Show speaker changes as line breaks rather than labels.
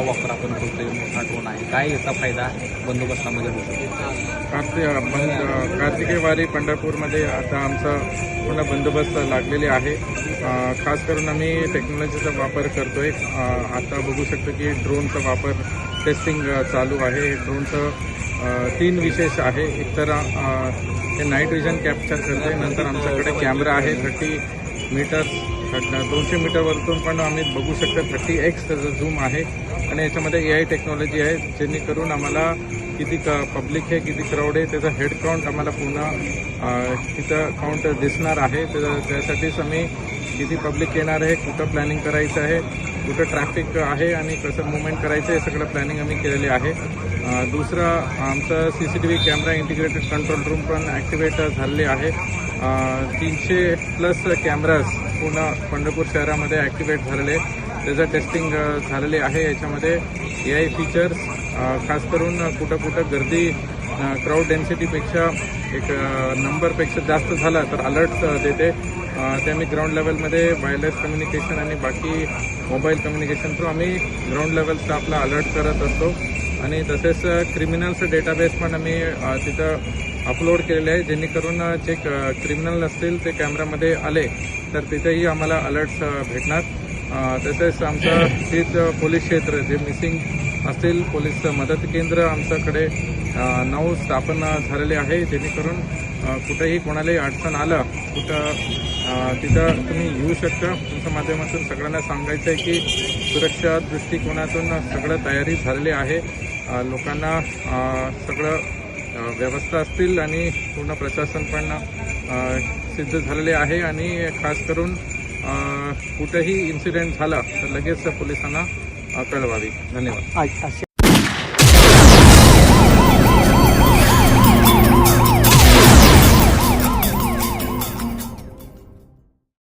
वापर आपण करतोय मोठा ड्रोन आहे. काय याचा फायदा बंदोबस्तामध्ये होतो?
कार्तिक बंद कार्तिकी वारी पंढरपूरमध्ये आता आमचा पूर्ण बंदोबस्त लागलेले आहे. खास करून आम्ही टेक्नॉलॉजीचा वापर करतोय. आहे आता बघू शकतो की ड्रोनचा वापर टेस्टिंग चालू आहे. ड्रोनचं तीन विशेष आहे. एक तर हे नाईट विजन कॅप्चर करते नंतर आमच्याकडे कॅमेरा आहे थर्टी मीटर्स दोनशे मीटरवरतून पण आम्ही बघू शकतो थर्टी एक्स त्याचं झूम आहे. आणि याच्यामध्ये ए आय टेक्नॉलॉजी आहे जेणेकरून आम्हाला किती क पब्लिक आहे किती क्राऊड आहे त्याचा हेड काउंट आम्हाला पूर्ण तिथं काउंट दिसणार आहे. त्याच्यासाठीच आम्ही किती पब्लिक येणार आहे कुठं प्लॅनिंग करायचं आहे कुठं ट्रॅफिक आहे आणि कसं मुवमेंट करायचं हे सगळं प्लॅनिंग आम्ही केलेली आहे. दुसरं आमचं C C T V camera integrated control room पण ॲक्टिवेट झालेले आहे. तीनशे प्लस कॅमेराज पूर्ण पंढरपूर शहरामध्ये ॲक्टिवेट झालेले त्याचं टेस्टिंग झालेले आहे. याच्यामध्ये ए आय फीचर्स खास करून कुठं कुठं गर्दी क्राऊड डेन्सिटीपेक्षा एक नंबरपेक्षा जास्त झाला तर अलर्ट देते. ते आम्ही ग्राउंड लेवलमध्ये वायरलेस कम्युनिकेशन आणि बाकी मोबाईल कम्युनिकेशन थ्रू आम्ही ग्राउंड लेवल स्टाफला अलर्ट करत असतो. आणि तसेच क्रिमिनल्स डेटाबेस पण आम्ही तिथं अपलोड केलेले आहे. जेणेकरून जे क्रिमिनल असतील ते कॅमेरामध्ये आले तर तिथेही आम्हाला अलर्ट्स भेटणार. तसेच आमचं तेच पोलीस क्षेत्र जे मिसिंग असतील पोलीस मदत केंद्र आमच्याकडे नऊ स्थापन झालेले आहे. जेणेकरून कुठेही कोणालाही अडचण आलं कुठं तिथं तुम्ही येऊ शकता. तुमच्या माध्यमातून सगळ्यांना सांगायचं आहे की सुरक्षा दृष्टिकोनातून सगळं तयारी झालेली आहे. लोकांना सगळं व्यवस्था असतील आणि पूर्ण प्रशासन पण सिद्ध झालेले आहे. आणि खास करून कुठेही इन्सिडेंट झाला तर लगेच पोलिसांना कळवावी. धन्यवाद.